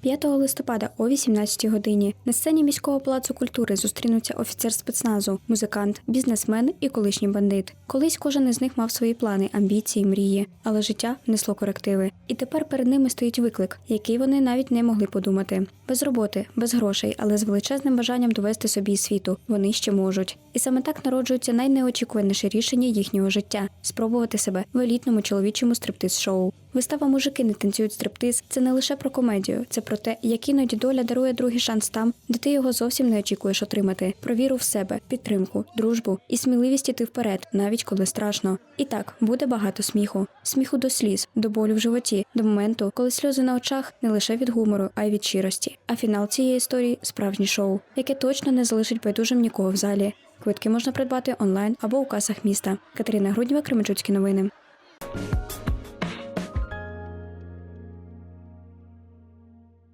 5 листопада о 18 годині на сцені міського палацу культури зустрінуться офіцер спецназу, музикант, бізнесмен і колишній бандит. Колись кожен із них мав свої плани, амбіції, мрії, але життя внесло корективи. І тепер перед ними стоїть виклик, який вони навіть не могли подумати. Без роботи, без грошей, але з величезним бажанням довести собі світу. Вони ще можуть. І саме так народжується найнеочікуваніше рішення їхнього життя спробувати себе в елітному чоловічому стриптиз-шоу. Вистава мужики не танцюють стриптиз це не лише про комедію, це про те, як іноді доля дарує другий шанс там, де ти його зовсім не очікуєш отримати. Про віру в себе, підтримку, дружбу і сміливість іти вперед, навіть коли страшно. І так буде багато сміху, сміху до сліз, до болю в животі, до моменту, коли сльози на очах не лише від гумору, а й від щирості. А фінал цієї історії справжнє шоу, яке точно не залишить байдужим нікого в залі. Квитки можна придбати онлайн або у касах міста. Катерина Груднєва, Кременчуцькі новини.